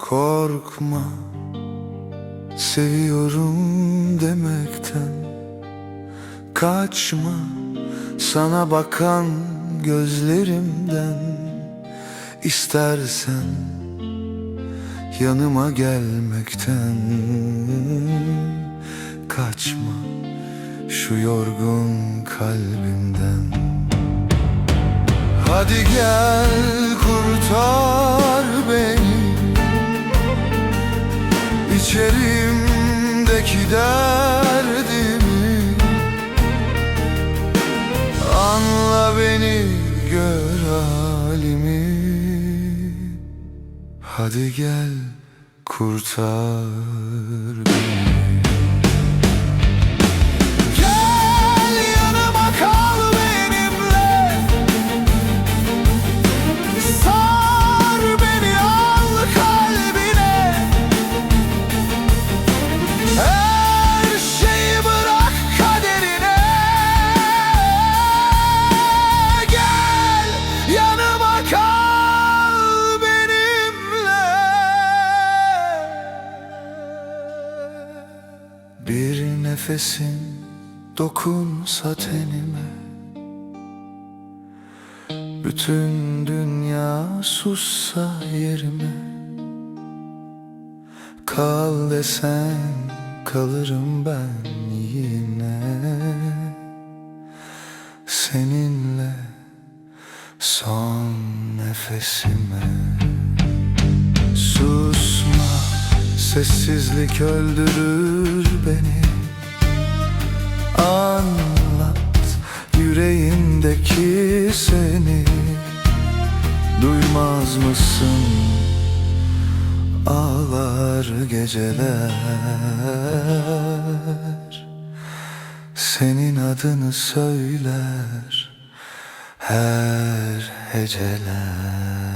Korkma Seviyorum demekten. Kaçma Sana bakan gözlerimden. İstersen Yanıma gelmekten. Kaçma Şu yorgun kalbimden. Hadi gel kurtar İçerimdeki derdimi Anla beni gör halimi. Hadi gel kurtar beni nefesin dokunsa tenime. Bütün dünya sussa yerime. Kal desen kalırım ben yine. Seninle son nefesime. Susma sessizlik öldürür beni yüreğindeki seni Duymaz mısın? Ağlar geceler. Senin adını söyler her heceler